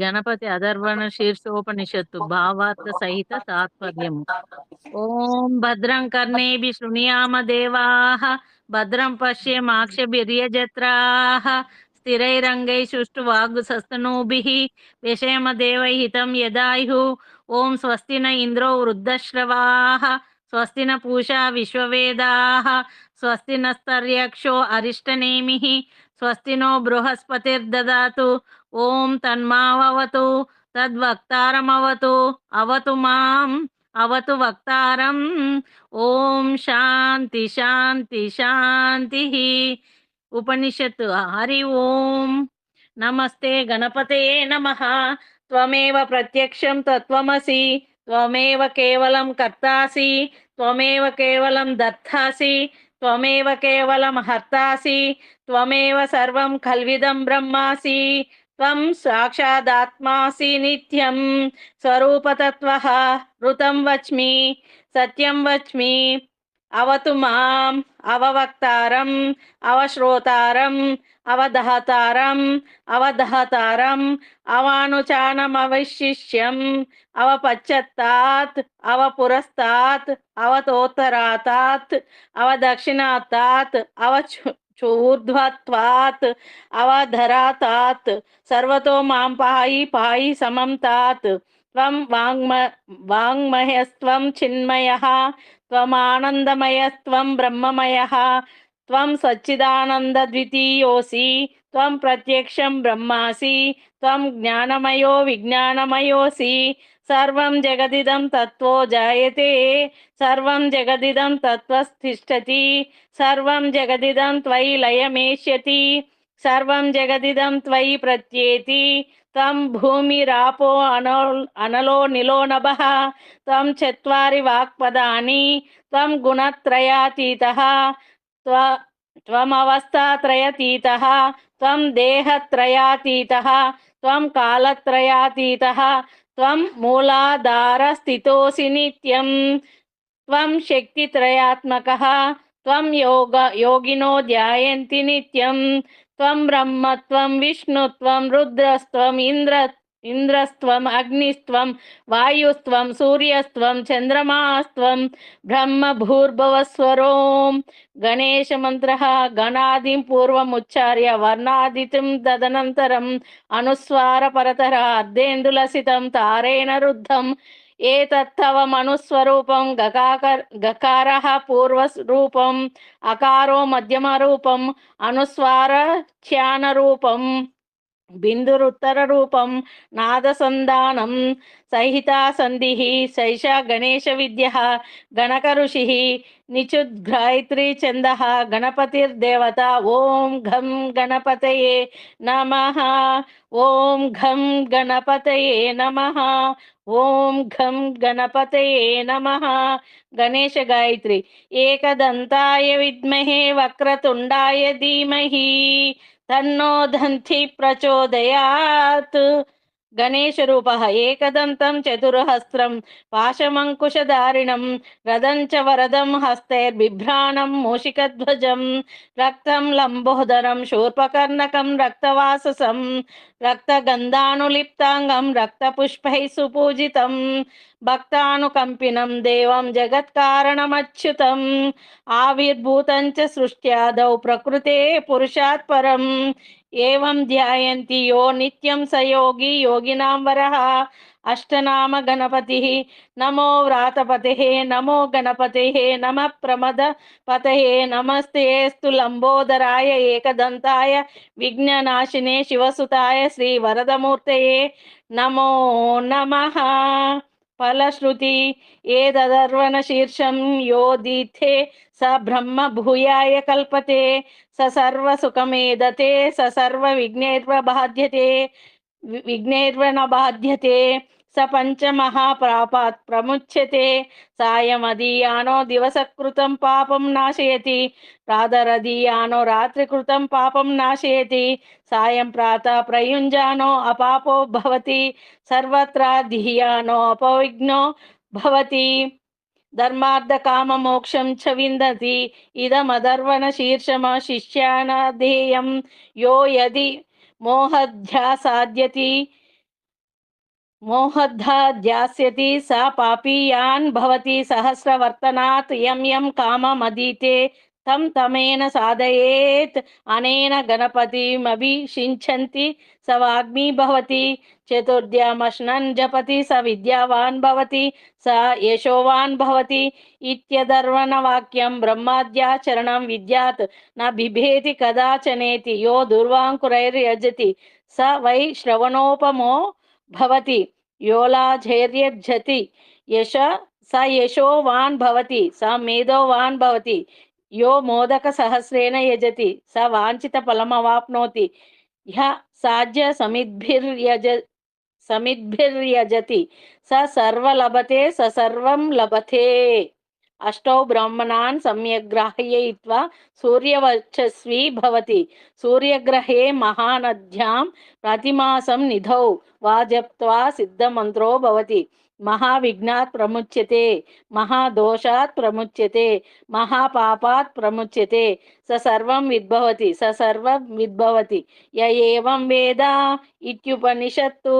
గణపతి అధర్వణ శీర్షోపనిషత్తు భావార్థ సహిత తాత్పర్యము. ఓం భద్రం కర్ణేభి శృణుయామ దేవాః భద్రం పశ్యేమాక్షభిర్యజత్రాః స్థిరైరంగై సుష్టు వాగు సస్తనూభి విషయమ దేవై హితం యదాయు ఓం స్వస్తిన ఇంద్రో వృద్ధశ్రవాः స్వస్తిన పూషా విశ్వవేదాः స్వస్తి నస్తర్యక్షో అరిష్టనేమి స్వస్తినో బృహస్పతిర్దాతు ఓం తన్మావతు తద్వక్తారమవతు అవతు మాం అవతు వక్తారం. ఓం శాంతి శాంతి శాంతి. ఉపనిషత్తు హరి ఓం. నమస్తే గణపతయే నమ. త్వమేవ ప్రత్యక్షం తత్వమసి త్వమేవ కేవలం కర్తాసి త్వమేవ కేవలం దత్తాసి త్వమేవ కేవలం హర్తాసి త్వమేవ సర్వం కల్విదం బ్రహ్మాసి. त्वं साक्षादात्मासि नित्यं स्वरूपतत्त्वः, ऋतं वच्मि, सत्यं वच्मि। अवतु माम्, अववक्तारम्, अवश्रोतारम्, अवदहतारम् अवदहतारम् अवानुचानमवशिष्यम् अवपश्चत्तात् अवपुरस्तात्, अवतोत्तरातात्, अवदक्षिणातात् अवचु चोर्ध्वत्वात्, अवधरातात्, सर्वतो माँ पाहि पाहि समं तात्। त्वं वाङ्म वाङ्मयस्त्वं चिन्मयः, त्वमानन्दमयस्त्वं ब्रह्ममयः, त्वं सच्चिदानन्दद्वितीयोऽसि, त्वं प्रत्यक्षं ब्रह्मासि, त्वं ज्ञानमयो विज्ञानमयोऽसि సర్వం జగదిదం తత్వో జాయతే సర్వం జగదిదం తత్వస్థిష్టతి సర్వం జగదిదం త్వయి లయమేష్యతి సర్వం జగదిదం త్వయి ప్రత్యేతి త్వం భూమిరాపో అనో అనలో నిలో నభ త్వం చత్వారి వాక్పదాని త్వం గుణత్రయాతీత త్వమవస్థాత్రయతీత త్వం దేహత్రయాతీత త్వం కాలత్రయాతీత త్వం మూలాధార స్థితోసి నిత్యం త్వం శక్తిత్రయాత్మకः త్వం యోగ యోగినో ధ్యాయంతి నిత్యం త్వం బ్రహ్మ త్వం విష్ణు త్వం రుద్రస్త్వం ఇంద్ర ఇంద్రస్త్వం అగ్నిస్త్వం వాయుస్త్వం సూర్యస్త్వం చంద్రమాస్త్వం బ్రహ్మ భూర్భవస్వరోం గణేశ మంత్ర గణాదిం పూర్వముచ్చార్య వర్ణాదితిం తదనంతరం అనుస్వార పరతర అర్ధేందులసితం తారేణ రుద్ధం ఏ మనుస్వరూపం గకాకర్ గకార పూర్వరూపం అకారో మధ్యమ రూపం అనుస్వార ధ్యాన రూపం బిందురుత్తర రూపం నాదసంధానం సహితా సంధి శైష గణేశ విద్య గణక ఋషి నిచుద్ఘాయత్రీ ఛంద గణపతిర్దేవత ఓం ఘం గణపతయే నమ ఓం ఘం గణపతయే నమ ఓం ఘం గణపతయే నమ గణేశ గాయత్రి. ఏకదంతాయ విద్మహే వక్రతుండాయ ధీమహి. తన్నో దంతి ప్రచోదయాత్ గణేశ రూప ఏకదంతం చతుర్హస్త్రం పాశమంకుశధారిణం రథం చ వరదం హస్తైర్బిభ్రాణం మూషికధ్వజం రక్తం లంబోదరం శూర్పకర్ణకం రక్తవాససం రక్తగంధానులిప్తాంగం రక్తపుష్పై సుపూజితం భక్తానుకంపినం దేవం జగత్కారణమచ్యుతం ఆవిర్భూతం చ సృష్ట్యాదౌ ప్రకృతే పురుషాత్ పరం ఏవం ధ్యాయంతి యో నిత్యం స యోగి యోగినాం వరః అష్టనామ గణపతి నమో వ్రాతపతే నమో గణపతే నమ ప్రమద పతే నమస్తేస్తు లంబోదరాయ ఏకదంతాయ విఘ్ననాశినే శివసుతాయ శ్రీ వరదమూర్తయే నమో నమ ఫలశ్రుతి ఏదర్వణ శీర్షం యోదిథే స బ్రహ్మ భూయాయ కల్పతే స సర్వ సుఖమేదతే స సర్వ ప్రముచ్యతే. సాయమదీయానో దివసకృతం పాపం నాశయతి. రాధరదీయానో రాత్రికృతం పాపం నాశయతి. సాయం ప్రాత ప్రయుంజానో అపాపో భవతి. సర్వత్రా ధియానో అపవిఘ్నో భవతి. ధర్మార్థ కామ మోక్షం చ విందతి. ఇదమదర్వణ శీర్షమ శిష్యానాధేయం. యో యది మోహధ్యాసాద్యతి. మోహద్ధాస్యతి స పాపీయాన్ భవతి సహస్రవర్తనాత్ యం యం కామమదీతే తం తమేన సాధయేత్ అనేన గణపతిమభిషించంతి స వాగ్మీ భవతి చతుర్ద్యామశ్నన్ జపతి స విద్యావాన్ భవతి స యశోవాన్ భవతి ఇత్యదర్వణ వాక్యం బ్రహ్మాద్యాచరణం విద్యాత్ న బిభేతి కదాచనేతి యో దుర్వాంకురైర్యజతి స వై శ్రవణోపమో భవతి యోలాఝైర్యజ్జతి యశ స యశోవాన్ భవతి స మేధోవాన్ భవతి యో మోదక సహస్రేణ యజతి స వాంఛిత ఫలమవాప్నోతి హ్య సాధ్య సమిద్భిర్యజ సమిద్భిర్యజతి స సర్వలభతే స సర్వం లభతే అష్టౌ బ్రాహ్మణాన్ సమ్యగ్రాహయయిత్వా సూర్యవర్చస్వీ భవతి. సూర్యగ్రహే మహానద్యాం ప్రతిమాసం నిధౌ వా జప్త్వా సిద్ధమంత్రో భవతి. మహావిఘ్నాత్ ప్రముచ్యతే మహాదోషాత్ ప్రముచ్యతే మహాపాపాత్ ప్రముచ్యతే స సర్వం విద్భవతి స సర్వం విద్భవతి. య ఏవం వేద ఇత్యుపనిషత్తు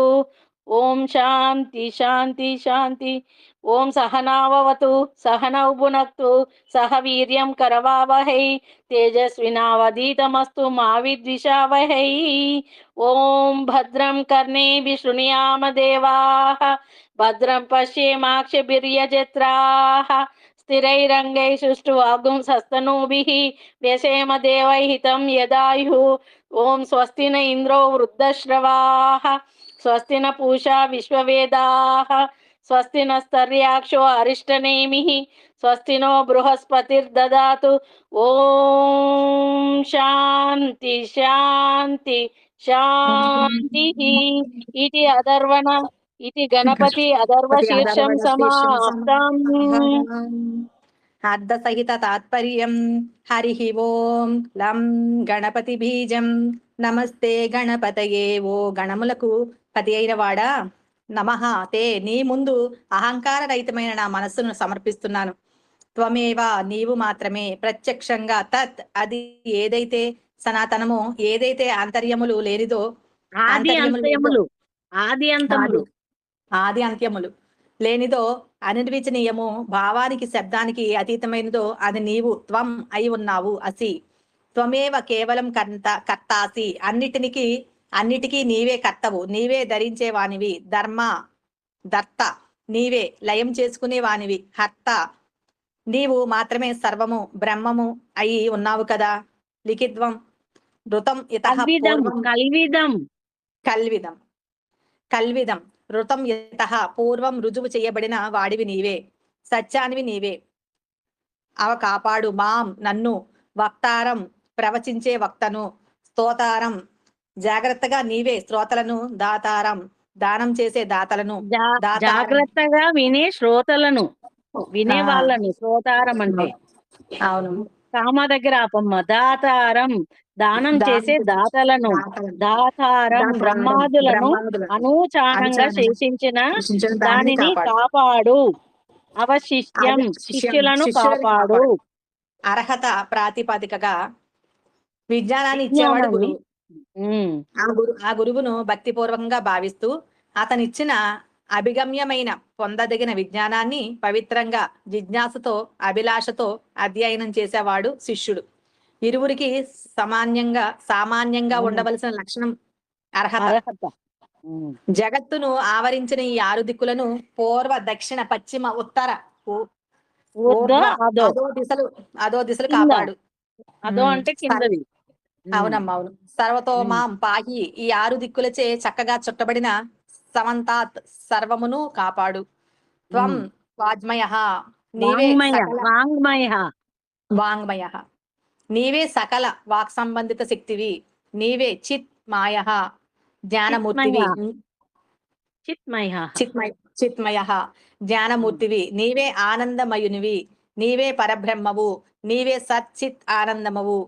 ఓం శాంతి శాంతి శాంతి. ఓం సహనావతు సహనౌ భునక్తు సహ వీర్యం కరవావహై. తేజస్వినావధీతమస్తు మా విద్విషావహై. ఓం భద్రం కర్ణేభి శృణుయామ దేవా భద్రం పశ్యేమాక్షభిర్యజత్రాः స్థిరైరంగై సుష్టు వాగుం సస్తనూభిः వ్యసేమ దేవైహితం యదాయుः ఓం స్వస్తి న ఇంద్రో వృద్ధశ్రవాः స్వస్తి న పూషా విశ్వవేదాः స్వస్తి నస్తర్యాక్షో అరిష్టనేమిః స్వస్తి నో బృహస్పతిర్దదాతు ఓం శాంతి శాంతి శాంతి ఇది అధర్వణ ఇది గణపతి అధర్వ శీర్షం సమాప్తం అర్ధ సహిత తాత్పర్యం హరి ఓం లం గణపతి బీజం నమస్తే గణపతయే ఓ గణములకు పతి అయిన వాడా నమః తే నీ ముందు అహంకార రహితమైన నా మనస్సును సమర్పిస్తున్నాను. త్వమేవ నీవు మాత్రమే ప్రత్యక్షంగా తత్ అది ఏదైతే సనాతనము ఏదైతే ఆంతర్యములు లేనిదో ఆది అంత్యములు ఆది అంతములు. ఆది అంత్యములు. లేనిదో అనిర్వచనీయము భావానికి శబ్దానికి అతీతమైనదో అది నీవు త్వం అయి ఉన్నావు అసి. త్వమేవ కేవలం కర్త కర్తాసి. అన్నిటినికి అన్నిటికీ నీవే కర్తవు నీవే ధరించే వానివి ధర్మ దర్త నీవే లయం చేసుకునే వానివి హర్త నీవు మాత్రమే సర్వము బ్రహ్మము అయి ఉన్నావు కదా. లిఖిత్వం ఋతం ఇతః కల్విదం. కల్విదం. ఋతం యత పూర్వం రుజువు చేయబడిన వాడివి నీవే సత్యానివి నీవే అవ కాపాడు మాం నన్ను వక్తారం ప్రవచించే వక్తను స్తోతారం జాగ్రత్తగా నీవే శ్రోతలను దాతారం దానం చేసే దాతలను. జాగ్రత్తగా వినే శ్రోతలను వినే. వాళ్ళని శ్రోతారం అంటే అవును కామ దగ్గర ఆపమ్మ దాతారం దానం చేసే దాతలను. దాతారం బ్రహ్మాదులను అనూచానంగా శేషించిన దానిని కాపాడు. అవశిష్యం శిష్యులను కాపాడు అర్హత ప్రాతిపదికగా విజ్ఞానాన్ని ఇచ్చేవాడు. గురువు ఉమ్. ఆ గురు ఆ గురువును భక్తిపూర్వకంగా భావిస్తూ అతనిచ్చిన అభిగమ్యమైన పొందదగిన విజ్ఞానాన్ని పవిత్రంగా జిజ్ఞాసతో అభిలాషతో అధ్యయనం చేసేవాడు శిష్యుడు ఇరువురికి సామాన్యంగా సామాన్యంగా. ఉండవలసిన లక్షణం అర్హత. జగత్తును ఆవరించిన ఈ ఆరు దిక్కులను పూర్వ దక్షిణ పశ్చిమ ఉత్తర అదో దిశలు అదో దిశలు. కాపాడు అదో. అంటే కిందది. అవునమ్మా అవును సర్వతో ఉమ్. మాం పాహి ఈ ఆరు దిక్కులచే చక్కగా చుట్టబడిన సమంతాత్ సర్వమును కాపాడు త్వం. వాజ్మయ నీవే వాంగ్మయ వాంగ్మయ నీవే సకల వాక్ సంబంధిత శక్తివి నీవే చిత్ మాయ జ్ఞానమూర్తివి. చిత్మయ. చిత్మయ. చిత్మయ చిత్మయ జ్ఞానమూర్తివి. నీవే ఆనందమయునివి నీవే పరబ్రహ్మవు నీవే సచ్చిత్ ఆనందమవు.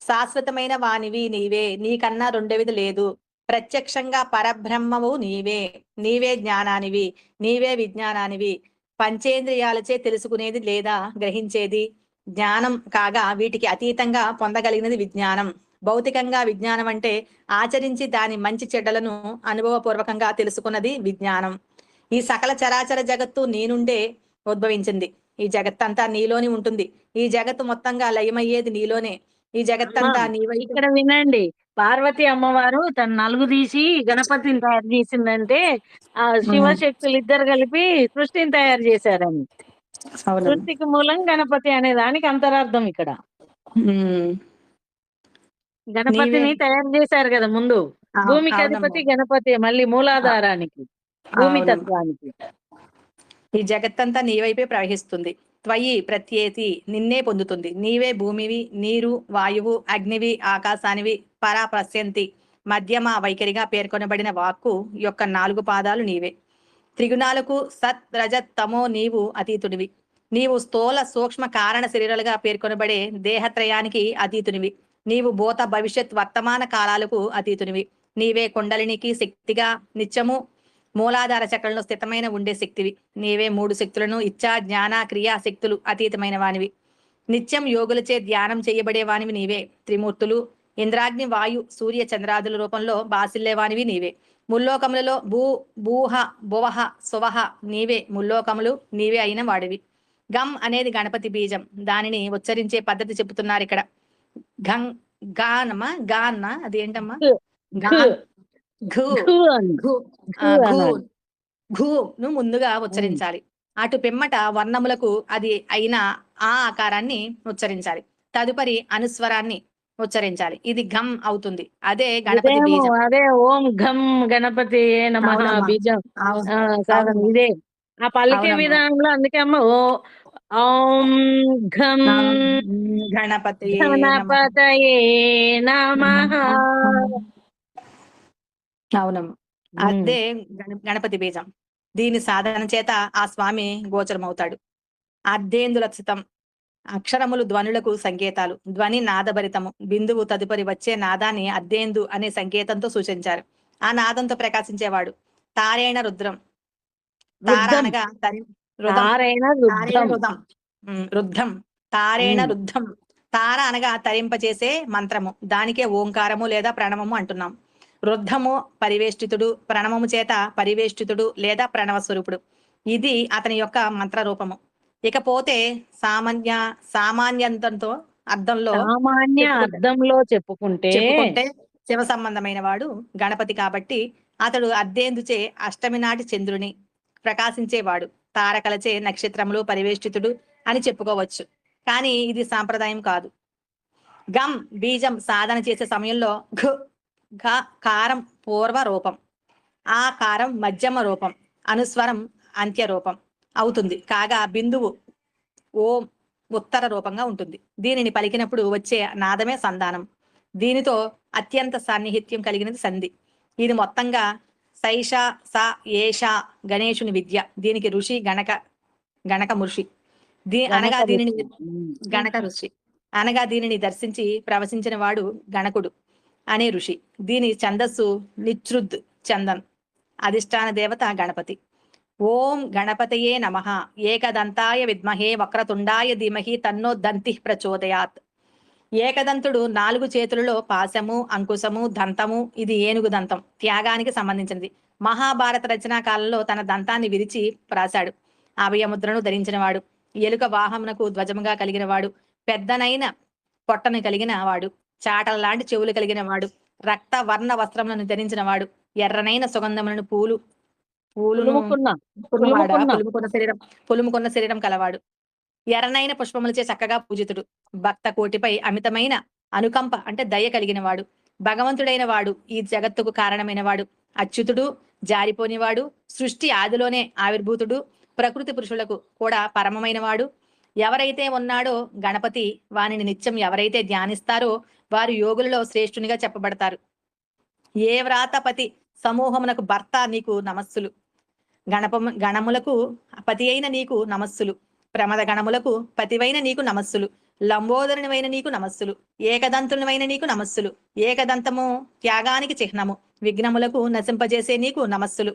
శాశ్వతమైన వానివి నీవే నీకన్నా రెండవది లేదు. ప్రత్యక్షంగా పరబ్రహ్మవు నీవే నీవే జ్ఞానానివి నీవే విజ్ఞానానివి. పంచేంద్రియాలచే తెలుసుకునేది లేదా గ్రహించేది? జ్ఞానం కాగా వీటికి అతీతంగా పొందగలిగినది విజ్ఞానం. భౌతికంగా విజ్ఞానం అంటే ఆచరించి దాని మంచి చెడ్డలను అనుభవపూర్వకంగా తెలుసుకున్నది విజ్ఞానం. ఈ సకల చరాచర జగత్తు నీ నుండే ఉద్భవించింది. ఈ జగత్తంతా నీలోని ఉంటుంది. ఈ జగత్తు మొత్తంగా లయమయ్యేది నీలోనే. ఈ జగత్తంతా నీవై ఇక్కడ వినండి. పార్వతి అమ్మవారు తన నలుగు తీసి గణపతిని తయారు చేసిందంటే ఆ శివశక్తులు ఇద్దరు కలిపి సృష్టిని తయారు చేశారని సృష్టికి మూలం గణపతి అనే దానికి అంతరార్థం ఇక్కడ. గణపతిని తయారు చేశారు కదా ముందు. భూమికి. అధిపతి గణపతి మళ్ళీ మూలాధారానికి భూమి. తత్వానికి. ఈ జగత్తంతా నీ వైపే ప్రవహిస్తుంది. త్వయి ప్రత్యేతి నిన్నే పొందుతుంది. నీవే భూమివి నీరు వాయువు అగ్నివి ఆకాశానివి పరా ప్రస్యంతి మధ్యమ వైఖరిగా పేర్కొనబడిన వాక్కు యొక్క నాలుగు పాదాలు నీవే. త్రిగుణాలకు సత్ రజత్ తమో నీవు అతీతుడివి. నీవు స్థూల సూక్ష్మ కారణ శరీరాలుగా పేర్కొనబడే దేహత్రయానికి అతీతునివి. నీవు భూత భవిష్యత్ వర్తమాన కాలాలకు అతీతునివి. నీవే కుండలినికి శక్తిగా నిత్యము మూలాధార చక్రంలో స్థితమైన ఉండే శక్తివి. నీవే మూడు శక్తులను ఇచ్చా జ్ఞాన క్రియా శక్తులు అతీతమైన వానివి. నిత్యం యోగులచే ధ్యానం చేయబడే వానివి నీవే. త్రిమూర్తులు ఇంద్రాగ్ని వాయు సూర్య చంద్రాదుల రూపంలో బాసిల్లే వానివి నీవే. ముల్లోకములలో భూ భూహ భువహ సువహ నీవే ముల్లోకములు నీవే అయిన వాడివి. గమ్ అనేది గణపతి బీజం. దానిని ఉచ్చరించే పద్ధతి చెబుతున్నారు ఇక్కడ. గం గానమ్మా గాన్న అది ఏంటమ్మా? ను ముందుగా ఉచ్చరించాలి. అటు పిమ్మట వర్ణములకు అది అయిన ఆ ఆకారాన్ని ఉచ్చరించాలి. తదుపరి అనుస్వరాన్ని ఉచ్చరించాలి. ఇది గమ్ అవుతుంది. అదే గణపతి బీజం. అదే ఓం ఘం గణపతి. బీజం. ఇదే. ఆ పలికే. విధానంలో అందుకే అమ్మ ఓ ఓం ఘం గణపతి గణపతయే నమః. అవునమ్మా. అదే గణ- గణపతి బీజం. దీని సాధన చేత ఆ స్వామి గోచరమవుతాడు. అర్ధేందులక్షితం అక్షరములు ధ్వనులకు సంకేతాలు. ధ్వని నాదభరితము. బిందువు తదుపరి వచ్చే నాదాన్ని అర్ధేందు అనే సంకేతంతో సూచించారు. ఆ నాదంతో ప్రకాశించేవాడు తారేణ రుద్రం. తార రుద్రం. అనగా తరి- రుదం. తారైన తారేణ రుద్రం రుదం ఉమ్, రుద్ధం. తారేణ. రుద్ధం. తార అనగా తరింపచేసే మంత్రము. దానికే ఓంకారము లేదా ప్రణవము అంటున్నాం. రుద్ధము పరివేష్టితుడు ప్రణవము చేత పరివేష్టితుడు లేదా ప్రణవ స్వరూపుడు ఇది అతని యొక్క మంత్ర రూపము ఇకపోతే సామాన్య సామాన్యంతంతో అర్థంలో సామాన్య అర్థంలో చెప్పుకుంటే శివ సంబంధమైన వాడు గణపతి కాబట్టి అతడు అర్ధేందుచే అష్టమి నాటి చంద్రుని ప్రకాశించేవాడు తారకలచే నక్షత్రములు పరివేష్టితుడు అని చెప్పుకోవచ్చు. కానీ ఇది సాంప్రదాయం కాదు. గమ్ బీజం సాధన చేసే సమయంలో ఘ ఘ కారం పూర్వ రూపం ఆ కారం మధ్యమ రూపం అనుస్వరం అంత్య రూపం. అవుతుంది. కాగా బిందువు ఓం ఉత్తర రూపంగా ఉంటుంది. దీనిని పలికినప్పుడు వచ్చే నాదమే సంధానం. దీనితో అత్యంత సాన్నిహిత్యం కలిగినది సంధి. ఇది మొత్తంగా సైష స ఏష గణేశుని విద్య. దీనికి ఋషి గణక గణక ఋషి దీ అనగా. దీనిని. గణక ఋషి. అనగా దీనిని దర్శించి ప్రవశించిన వాడు గణకుడు అనే ఋషి. దీని ఛందస్సు నిచ్రుద్ చందన్. అధిష్టాన దేవత గణపతి. ఓం గణపతయే నమ. ఏకదంతాయ విద్మహే వక్రతుండాయ ధీమహి తన్నో దంతి ప్రచోదయాత్. ఏకదంతుడు నాలుగు చేతులలో పాశము అంకుశము దంతము ఇది ఏనుగు దంతం త్యాగానికి సంబంధించినది. మహాభారత రచనా కాలంలో తన దంతాన్ని విరిచి రాశాడు అభయముద్రను ధరించినవాడు. ఎలుక వాహమునకు ధ్వజముగా కలిగిన వాడు పెద్దనైన పొట్టను కలిగిన వాడు. చాటల లాంటి చెవులు కలిగిన వాడు. రక్త వర్ణ వస్త్రములను ధరించిన వాడు ఎర్రనైన సుగంధములను పూలు పులుముకున్న శరీరం పులుముకున్న శరీరం కలవాడు. ఎర్రనైన పుష్పములచే చక్కగా పూజితుడు. భక్త కోటిపై అమితమైన అనుకంప అంటే దయ కలిగిన వాడు. భగవంతుడైన వాడు ఈ జగత్తుకు కారణమైన వాడు. అచ్యుతుడు జారిపోనివాడు సృష్టి ఆదిలోనే ఆవిర్భూతుడు. ప్రకృతి పురుషులకు కూడా పరమమైన వాడు. ఎవరైతే ఉన్నాడో గణపతి వానిని నిత్యం ఎవరైతే ధ్యానిస్తారో వారు యోగులలో శ్రేష్ఠునిగా చెప్పబడతారు. ఏ వ్రాతపతి సమూహమునకు భర్త నీకు నమస్సులు. గణప గణములకు పతి అయిన నీకు నమస్సులు. ప్రమద గణములకు పతివైన నీకు నమస్సులు. లంబోదరునివైన నీకు నమస్సులు. ఏకదంతునివైన నీకు నమస్సులు. ఏకదంతము త్యాగానికి చిహ్నము. విఘ్నములకు నశింపజేసే నీకు నమస్సులు.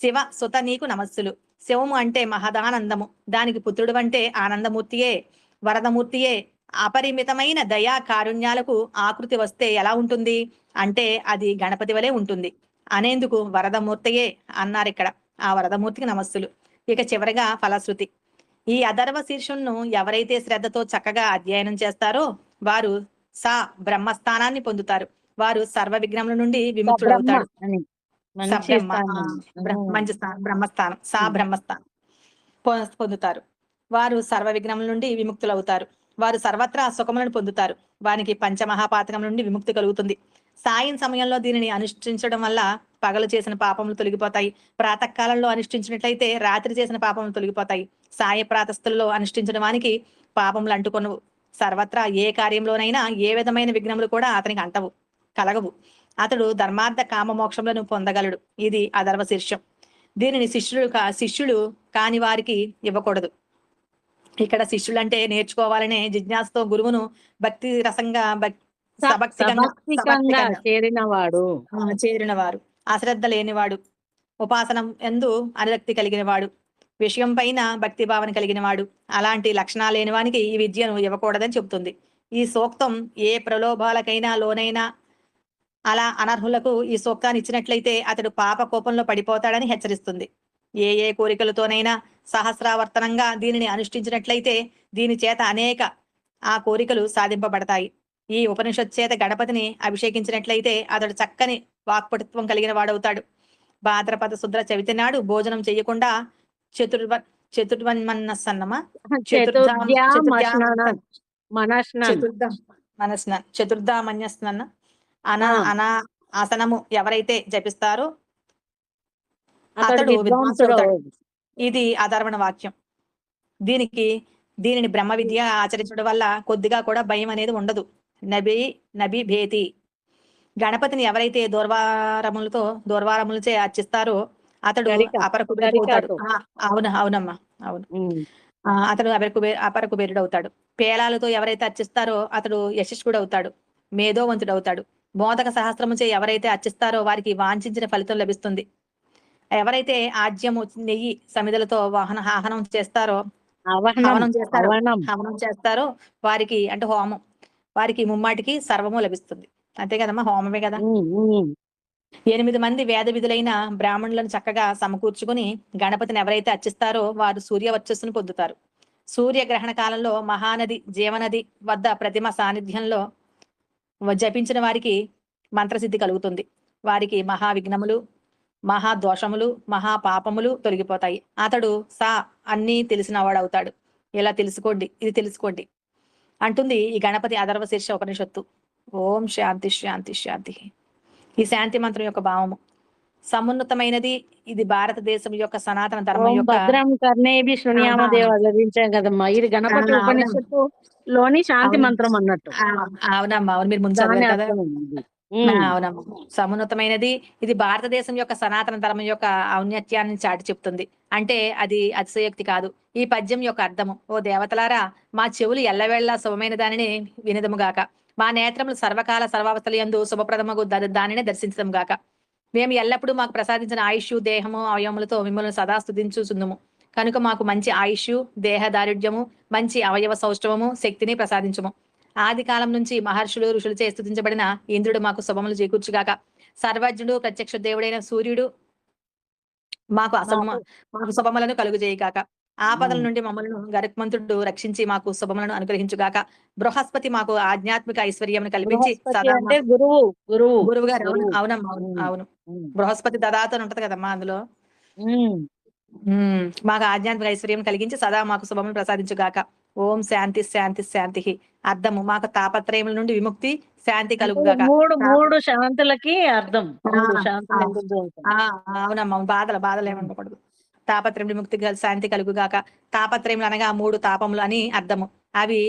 శివ సుత నీకు నమస్సులు. శివము అంటే మహదానందము. దానికి పుత్రుడు అంటే ఆనందమూర్తియే. వరదమూర్తియే. అపరిమితమైన దయా కారుణ్యాలకు ఆకృతి వస్తే ఎలా ఉంటుంది? అంటే అది గణపతి వలె ఉంటుంది. అనేందుకు వరదమూర్తయే అన్నారు ఇక్కడ ఆ వరదమూర్తికి నమస్సులు. ఇక చివరగా ఫలశ్రుతి. ఈ అధర్వ శీర్షులను ఎవరైతే శ్రద్ధతో చక్కగా అధ్యయనం చేస్తారో వారు సా బ్రహ్మస్థానాన్ని పొందుతారు. వారు సర్వ విఘ్నముల నుండి విముక్తుడవుతాడు మంచి స్థానం. బ్రహ్మస్థానం సా. బ్రహ్మస్థానం పొందుతారు. వారు సర్వ విఘ్నముల నుండి విముక్తులవుతారు వారు సర్వత్రా సుఖములను పొందుతారు. వారికి పంచమహాపాతకం నుండి విముక్తి కలుగుతుంది. సాయం సమయంలో దీనిని అనుష్ఠించడం వల్ల పగలు చేసిన పాపములు తొలగిపోతాయి. ప్రాతకాలంలో అనుష్ఠించినట్లయితే రాత్రి చేసిన పాపములు తొలగిపోతాయి. సాయ ప్రాతస్థులలో అనుష్ఠించడం వానికి పాపములు అంటుకొనవు. సర్వత్రా ఏ కార్యంలోనైనా ఏ విధమైన విఘ్నములు కూడా అతనికి అంటవు కలగవు. అతడు ధర్మార్థ కామ మోక్షములను పొందగలడు. ఇది అధర్వ శీర్షం. దీనిని శిష్యులు కా శిష్యులు కాని వారికి ఇవ్వకూడదు. ఇక్కడ శిష్యులు అంటే నేర్చుకోవాలనే జిజ్ఞాసతో గురువును భక్తి రసంగా భక్- స- సభక్తికంగా అశ్రద్ధ లేనివాడు ఉపాసనం ఎందు అనురక్తి కలిగినవాడు విషయం పైన భక్తి భావన కలిగినవాడు అలాంటి లక్షణాలు లేనివానికి ఈ విద్యను ఇవ్వకూడదని చెబుతుంది. ఈ సూక్తం ఏ ప్రలోభాలకైనా లోనైనా అలా అనర్హులకు ఈ సూక్తాన్ని ఇచ్చినట్లయితే అతడు పాప కోపంలో పడిపోతాడని హెచ్చరిస్తుంది. ఏ ఏ కోరికలతోనైనా సహస్రావర్తనంగా దీనిని అనుష్ఠించినట్లయితే దీని చేత అనేక ఆ కోరికలు సాధింపబడతాయి. ఈ ఉపనిషత్ చేత గణపతిని అభిషేకించినట్లయితే అతడు చక్కని వాక్పటుత్వం కలిగిన వాడవుతాడు. భాద్రపద శుద్ర చవితి నాడు భోజనం చేయకుండా చతుర్వ చతుర్వన్మన్నసన్నమా మనస్న చతుర్థామన్యస్నన్న అన. అన ఆసనము ఎవరైతే జపిస్తారో అతడు. ఇది అధర్వణ వాక్యం. దీనికి దీనిని బ్రహ్మ విద్య ఆచరించడం వల్ల కొద్దిగా కూడా భయం అనేది ఉండదు. నబి నబి భేతి గణపతిని ఎవరైతే దూర్వారములతో దూర్వారములచే అర్చిస్తారో అతడు అపర కుబేరుడవుతాడు. గరికతో. ఆ, అవును అవునమ్మా అవును. అతడు అపర కుబే అపర కుబేరుడు అవుతాడు. పేలాలతో ఎవరైతే అర్చిస్తారో అతడు యశస్కుడు అవుతాడు. మేధోవంతుడు అవుతాడు మోదక సహస్రముచే ఎవరైతే అర్చిస్తారో వారికి వాంఛించిన ఫలితం లభిస్తుంది. ఎవరైతే ఆజ్యము నెయ్యి సమిధలతో వాహన ఆహనం చేస్తారో హవనం చేస్తారో హవనం చేస్తారో వారికి అంటే హోమం వారికి ముమ్మాటికి సర్వము లభిస్తుంది. అంతే కదమ్మా హోమమే కదా. ఎనిమిది మంది వేద విధులైన బ్రాహ్మణులను చక్కగా సమకూర్చుకుని గణపతిని ఎవరైతే అర్చిస్తారో వారు సూర్య వర్చస్సును పొందుతారు. సూర్య గ్రహణ కాలంలో మహానది జీవనది వద్ద ప్రతిమ సాన్నిధ్యంలో జపించిన వారికి మంత్రసిద్ధి కలుగుతుంది. వారికి మహా విఘ్నములు మహా దోషములు మహా పాపములు తొలగిపోతాయి. అతడు సా అన్నీ తెలిసిన వాడవుతాడు ఇలా తెలుసుకోండి ఇది తెలుసుకోండి. అంటుంది ఈ గణపతి అధర్వ శీర్ష ఉపనిషత్తు. ఓం శాంతి శాంతి శాంతి ఈ శాంతి మంత్రం యొక్క భావము సమున్నతమైనది ఇది భారతదేశం యొక్క సనాతన ధర్మం యొక్క భద్రం కర్ణేభి శృణ్యామ. దేవ చదివించాం కదమ్మా ఇది గణపతి. ఉపనిషత్తు లోని శాంతి. మంత్రం అన్నట్టు అవునమ్మా అవును మీరు ముందు అవునమ్మా సమున్నతమైనది. ఇది భారతదేశం యొక్క సనాతన ధర్మం యొక్క ఔన్నత్యాన్ని చాటి చెప్తుంది. అంటే అది అతిశయోక్తి కాదు. ఈ పద్యం యొక్క అర్థము. ఓ దేవతలారా మా చెవులు ఎల్లవేళ్ళా శుభమైన దానిని వినదముగాక మా నేత్రములు సర్వకాల సర్వావస్థలు యందు శుభప్రదమగు దానినే దర్శించడం గాక. మేము ఎల్లప్పుడూ మాకు ప్రసాదించిన ఆయుష్ దేహము అవయవములతో మిమ్మల్ని సదా స్తుతించుచుందుము కనుక మాకు మంచి ఆయుష్ దేహ దారుఢ్యము మంచి అవయవ సౌష్ఠవము శక్తిని ప్రసాదించుము. ఆది కాలం నుంచి మహర్షులు ఋషులచే స్తుతించబడిన ఇంద్రుడు మాకు శుభములు చేకూర్చుగాక. సర్వజ్ఞుడు ప్రత్యక్ష దేవుడైన సూర్యుడు మాకు అశుభమ మాకు శుభములను కలుగు చేయగాక ఆపదల నుండి మమ్మల్ని గరుత్మంతుడు రక్షించి మాకు శుభములను అనుగ్రహించుగాక. బృహస్పతి మాకు ఆధ్యాత్మిక ఐశ్వర్యం కల్పించి గురువు గురువు. గురువు గారు. అవునమ్మా అవును. బృహస్పతి దదాత ఉంటది కదమ్మా అందులో. మాకు ఆధ్యాత్మిక ఐశ్వర్యం కలిగించి సదా మాకు శుభములు ప్రసాదించుగాక. ఓం శాంతి శాంతి శాంతి అర్థము. మాకు తాపత్రయముల నుండి విముక్తి శాంతి కలుగుగాక. మూడు మూడు శాంతులకి అర్థం. అవునమ్మా. బాధలు బాధలు ఏమనకూడదు తాపత్రయం విముక్తి శాంతి కలుగుగాక. తాపత్రయములు అనగా మూడు తాపములు అని అర్థము. అవి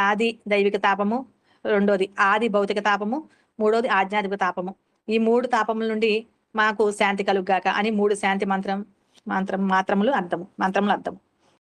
ఆది దైవిక తాపము రెండోది ఆది భౌతిక తాపము మూడోది ఆధ్యాత్మిక తాపము. ఈ మూడు తాపముల నుండి మాకు శాంతి కలుగుగాక అని మూడు శాంతి మంత్రం మంత్రం మాత్రములు అర్థము. మంత్రములు అర్థము.